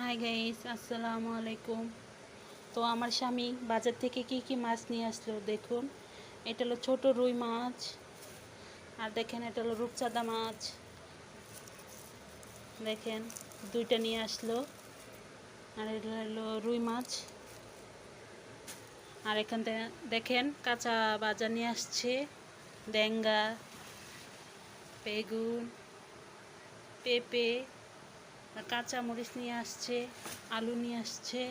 Hi guys আসসালামু আলাইকুম তো আমার স্বামী বাজার থেকে কি কি মাছ নিয়ে আসলো দেখুন। এটা হলো ছোট রুই মাছ, আর দেখেন এটা হলো রূপচাঁদা মাছ। দেখেন, দুইটা নিয়ে আসলো। আর এটা হলো রুই মাছ। আর এখান থেকে দেখেন, কাঁচা বাজার নিয়ে আসছে। ডেঙ্গা বেগুন, পেঁপে। কাঁচা মরিচ নিয়ে আসছে আলু নিয়ে আসছে।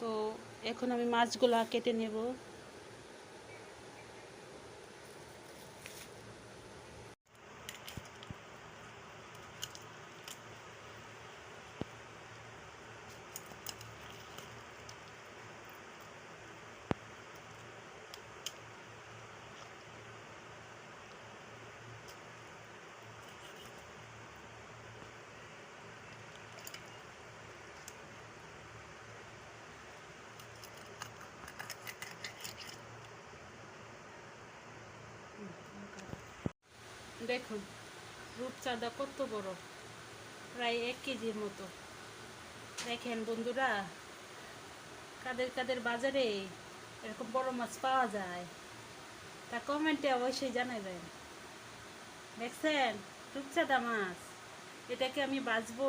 তো এখন আমি মাছগুলো কেটে নেব। দেখুন, রূপচাঁদা কত বড়, প্রায় এক কেজির মতো। দেখেন বন্ধুরা, কাদের কাদের বাজারে এরকম বড় মাছ পাওয়া যায়, তা কমেন্টে অবশ্যই জানাবেন। দেখছেন, রূপচাঁদা মাছ, এটাকে আমি বাঁচবো।